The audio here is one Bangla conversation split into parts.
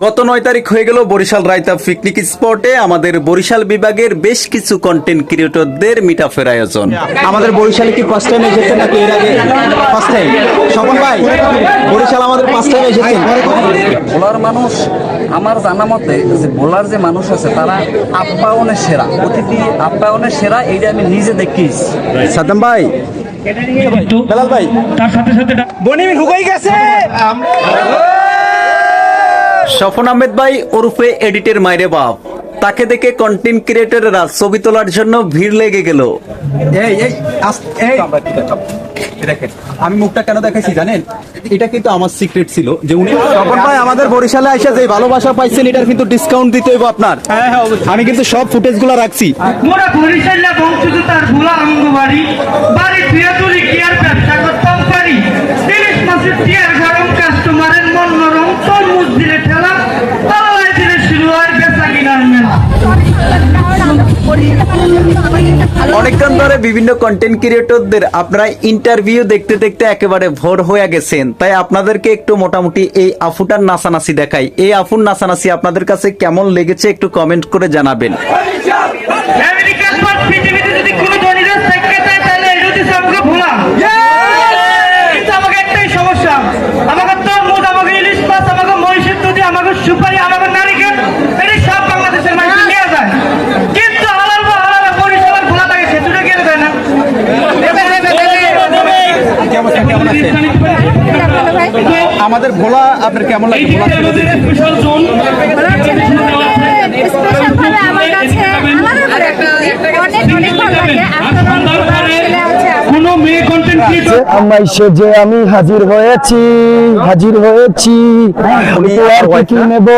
গত নয় তারিখ হয়ে গেল বরিশাল রায়তা পিকনিক স্পটে আমাদের বরিশাল বিভাগের বেশ কিছু কন্টেন্ট ক্রিয়েটরদের মিট আপের আয়োজন। আমাদের বরিশালে কি ফার্স্ট টাইম এসেছেন নাকি এর আগে? ফার্স্ট টাইম স্বপন ভাই বরিশাল আমাদের ফার্স্ট টাইম এসেছেন। বোলার মানুষ আমার জানা মতে যে বোলার যে মানুষ আছে তারা আপ্যায়নের সেরা। অতিথি আপ্যায়নের সেরা এইটা আমি নিজে দেখিস সাদ্দাম ভাই বেলাল ভাই তার সাথে সাথে বনিমি ঢুকাই গেছে! স্বপন আহমেদ ভাই ওরফে এডিটের মাইরে বাপ। তাকে দেখে কন্টেন্ট ক্রিয়েটররা ছবি তোলার জন্য ভিড় লেগে গেল। এই এই এই। আমি মুখটা কেন দেখাইছি জানেন? এটা কিন্তু আমার সিক্রেট ছিল যে উনি ভাই আমাদের বরিশালে আইসা যে ভালোবাসা পাইছেন এটার কিন্তু ডিসকাউন্ট দিতে হইব আপনার। হ্যাঁ হ্যাঁ আমি কিন্তু সব ফুটেজগুলো রাখছি। মোরা বরিশাল্লা বংশজোতার ভোলা বাড়ি অনেকক্ষণ ধরে বিভিন্ন কন্টেন্ট ক্রিয়েটরদের আপনারা ইন্টারভিউ দেখতে দেখতে একেবারে ভোর হয়ে গেছেন। তাই আপনাদেরকে একটু মোটামুটি এই আফুটার নাচানাচি দেখাই। এই আফুর নাসানাসি আপনাদের কাছে কেমন লেগেছে একটু কমেন্ট করে জানাবেন। যদি কোনো আমাদের ভোলা আপনার কেমন লাগে? ভোলা কন্টেন্ট আমায় সেজে আমি হাজির হয়েছি হাজির হয়েছি। উপহার কি কি wife না? নেব?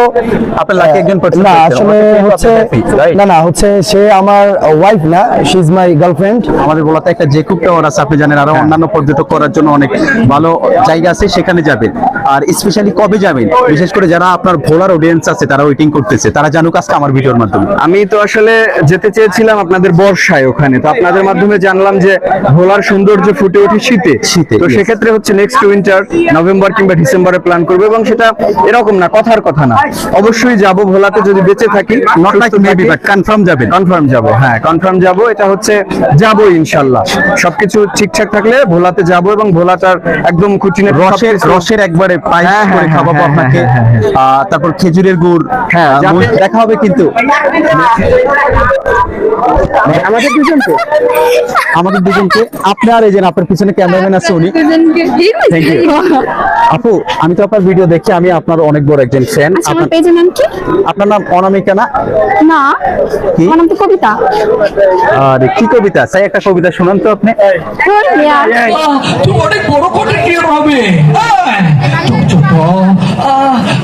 আপনার লাকি একজন পছন্দ না আসলে হচ্ছে আপনি happy, right? না না হচ্ছে সে আমার ওয়াইফ না শি ইজ মাই গার্লফ্রেন্ড আমাদের বলাতে একটা জেকুব টাওয়ার আছে আপনি জানেন আরও অন্যান্য পর্যটক করার জন্য অনেক ভালো জায়গা আছে সেখানে যাবেন। আর স্পেশালি কবে যাবেন? বিশেষ করে যারা আপনার ভোলার অডিয়েন্স আছে তারা ওয়েটিং করতেছে তারা জানুক আজকে আমার ভিডিওর মাধ্যমে। আমি তো আসলে যেতে চেয়েছিলাম আপনাদের বর্ষায় ওখানে তো আপনাদের মাধ্যমে জানলাম যে ভোলার সৌন্দর্য ফুটে ওঠে শীতে। শীতে, তো সেক্ষেত্রে হচ্ছে নেক্সট উইন্টার নভেম্বর কিংবা ডিসেম্বরে প্ল্যান করব এবং সেটা এরকম না কথার কথা না। অবশ্যই যাব ভোলাতে যদি বেঁচে থাকি কনফার্ম যাবে। কনফার্ম যাব হ্যাঁ কনফার্ম যাব। এটা হচ্ছে যাব ইনশাল্লাহ। সবকিছু ঠিকঠাক থাকলে ভোলাতে যাব এবং ভোলাটার একদম খুঁটিনে রসের রসের একবারে পায়েস হ্যাঁ, করে হ্যাঁ, খাওয়াবো হ্যাঁ, আপনাকে। তারপর খেজুরের গুড়। হ্যাঁ, দেখা হবে কিন্তু। আমাদের দুজনকে আমাদের দুজনকে আপনার এই যে আপনার পিছনে ক্যামেরাম্যান আছে উনি। থ্যাংক ইউ আপু আমি তো আপনার ভিডিও দেখি আমি আপনার অনেক বড় একজন ফ্যান আচ্ছা আমার পেজের নাম কি? আপনার নাম অনামিকা না? না কি? আমার নাম তো কবিতা। আর কি কবিতা? চাই একটা কবিতা শুনান তো আপনি. তুই অনেক বড় কন্টেন্ট ক্রিয়েটর হবে।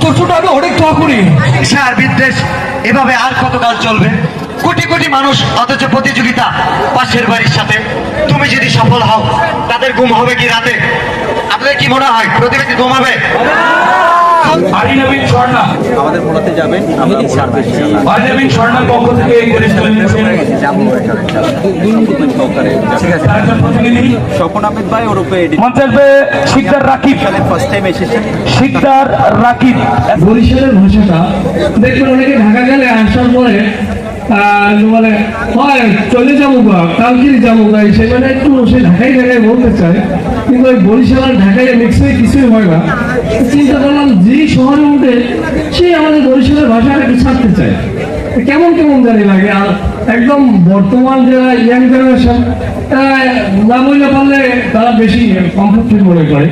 তোর ছোট আমি অনেক করি সার বিদ্বেষ এভাবে আর কতকাল চলবে? কোটি কোটি মানুষ অথচ প্রতিযোগিতা পাশের বাড়ির সাথে। তুমি যদি সফল হও তাদের ঘুম হবে কি রাতে? আপনাদের কি মনে হয় প্রতিবেশী আমাদের যাবেন আমরা পক্ষ থেকে এই স্বপন আহমেদ ভাই ওরূপে মঞ্চে শিকদার রাকিব। ফার্স্ট টাইম এসেছেন শিকদার রাকিব। বরিশালের ভাষাটা। দেখবেন অনেকে ঢাকা গেলে আসার পরে মানে হয়, চলে যাব বা কালকে যাব বা সেখানে একটু সে ঢাকায় ঢাকায় বলতে চায় কিন্তু ওই বরিশাল আর ঢাকায় মিক্স কিছুই হয় না। চিন্তা করলাম যে শহরে উঠে সে আমাদের বরিশালের ভাষাটাকে ছাড়তে চায়। কেমন কেমন জানি লাগে? আর একদম বর্তমান যারা ইয়াং জেনারেশন না বললে পারলে তারা বেশি কমফোর্ট ফিল মনে করে।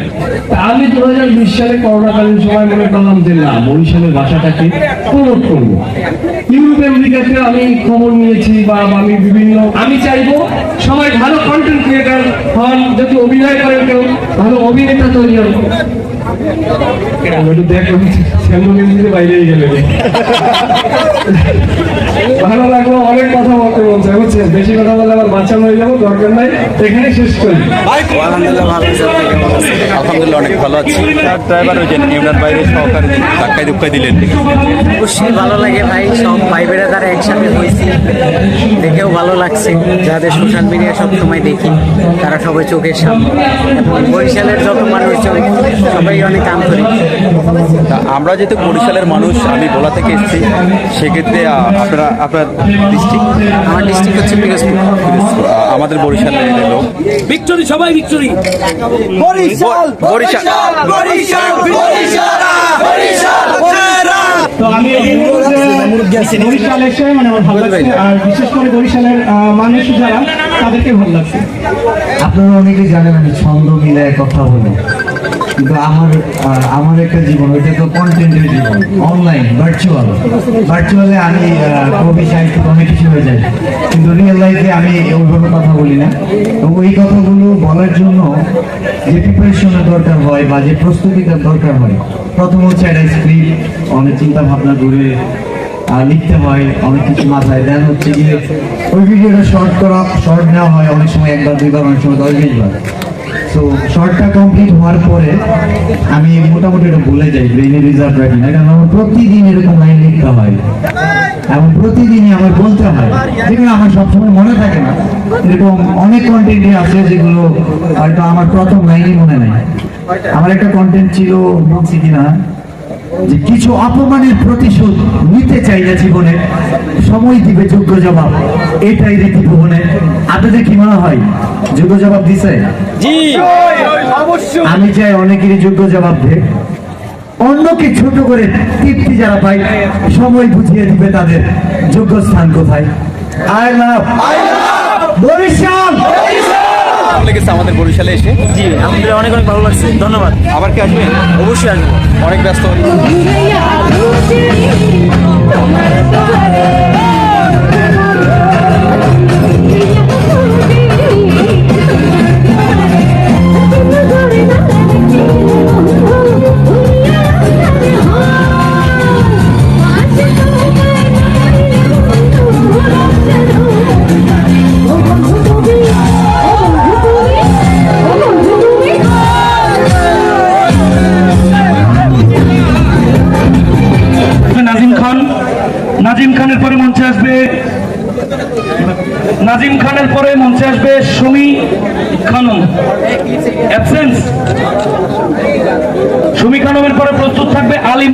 আমি দু হাজার বিশ সালে করোনাকালীন সময় মনে করলাম যে, না, বরিশালের ভাষাটাকে প্রমোট করব ইউরোপ আমেরিকাতে আমি খবর নিয়েছি বা আমি বিভিন্ন, আমি চাইব সবাই ভালো কন্টেন্ট ক্রিয়েটার হন, যদি অভিনয় করেন কেউ, ভালো অভিনেতা তৈরি হন একটু দেখো শ্যামল বাইরেই গেলে। ভালো লাগল অনেক কথা বলতে বলছে বুঝছেন? বেশি কথা বললে আবার বাচ্চা হয়ে যাব দরকার নাই। এখানে শেষ করি। আলহামদুলিল্লাহ অনেক ভালো আছি। ড্রাইভার ওই যে ইমরান বাইরে সহকারে ধাক্কায় ধুক্কায় দিলেন। অবশ্যই ভালো লাগে ভাই সব ভাই বেড়াদার একসাথে হয়েছি দেখেও ভালো লাগছে। যাদের সোশ্যাল মিডিয়া সব সময় দেখি তারা সবাই চোখের সামনে। এবং বরিশালের যত মানুষজন সবাই অনেক আন্তরিক। আমরা যেহেতু বরিশালের মানুষ আমি ভোলা থেকে এসেছি সেক্ষেত্রে আপনারা আপনার ডিস্ট্রিক্ট আমার ডিস্ট্রিক্ট হচ্ছে পিরোজপুর। আমাদের বরিশালের লোক। ভিক্টোরি সবাই ভিক্টোরি বরিশাল বরিশাল তো আমি এই বরিশাল। এসে মানে আমার ভালো লাগছে। আর বিশেষ করে বরিশালের মানুষ যারা তাদেরকে ভালো লাগছে। আপনারা অনেকেই জানেন আমি ছন্দ মিলায় কথা বলি। কিন্তু আমার আমার একটা জীবন, ওইটা তো কন্টেন্টের জীবন অনলাইন ভার্চুয়াল ভার্চুয়ালে আমি কবি সাহিত্যিক অনেক কিছু হয়ে যায়। কিন্তু রিয়েল লাইফে আমি ওইভাবে কথা বলি না। ওই কথাগুলো বলার জন্য যে প্রিপারেশনের দরকার হয় বা যে প্রস্তুতিটার দরকার হয়, প্রথম হচ্ছে একটা স্ক্রিপ্ট অনেক চিন্তা ভাবনা করে লিখতে হয়, অনেক কিছু মাথায়। দেন হচ্ছে গিয়ে ওই ভিডিওটা শর্ট করা শর্ট নেওয়া হয়, অনেক সময় একবার, দুইবার, অনেক সময় দশ বিশবার তো শর্টটা কমপ্লিট হওয়ার পরে আমি মোটামুটি এটা ভুলে যাই ব্রেনে রিজার্ভ রাখি না, কারণ আমার প্রতিদিন এরকম লাইন লিখতে হয়। এবং প্রতিদিনই আমার বলতে হয়। যেগুলো আমার সবসময় মনে থাকে না। এরকম অনেক কন্টেন্টই আছে যেগুলো হয়তো আমার প্রথম লাইনই মনে নেই। আমার একটা কন্টেন্ট ছিল বলছি কিনা? যে কিছু অপমানের প্রতিশোধ নিতে চাই না জীবনে সময় দিবে যোগ্য জবাব। এটাই রীতি ভুবনে। আপনাদের কি মনে হয়? যোগ্য জবাব দিছে? আমি চাই অনেকেরই যোগ্য জবাব দে। অন্যকে ছোট করে তৃপ্তি যারা পায় সময় বুঝিয়ে দিবে তাদের যোগ্য স্থান কোথায়। I love. বরিশাল লেগেছে আমাদের বরিশালে এসে? জি আলহামদুলিল্লাহ অনেক অনেক ভালো লাগছে। ধন্যবাদ। আবার কি আসবেন অবশ্যই আসব। অনেক ব্যস্ত। খান, নাজিম খানের পরে মঞ্চে আসবে। নাজিম খানের পরে মঞ্চে আসবে সুমি খানম। অ্যাবসেন্স সুমি খানমের পরে প্রস্তুত থাকবে আলিম